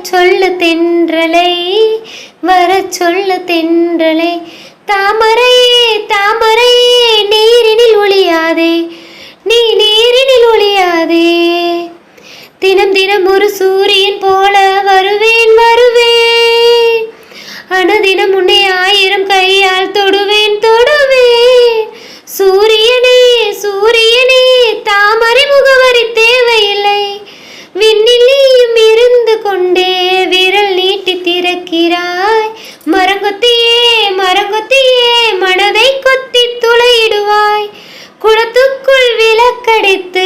தென்றலை வர சொல்லு தென்றலை. தாமரையே தாமரையே நீரினில் ஒளியாதே நீ நீரினில் ஒளியாதே. தினம் தினம் ஒரு சூரியன் போல திறக்கிறாய் மரங்கொத்தியே மரங்கொத்தியே மனதை கொத்தி துளையிடுவாய். குளத்துக்குள் விளக்கடித்து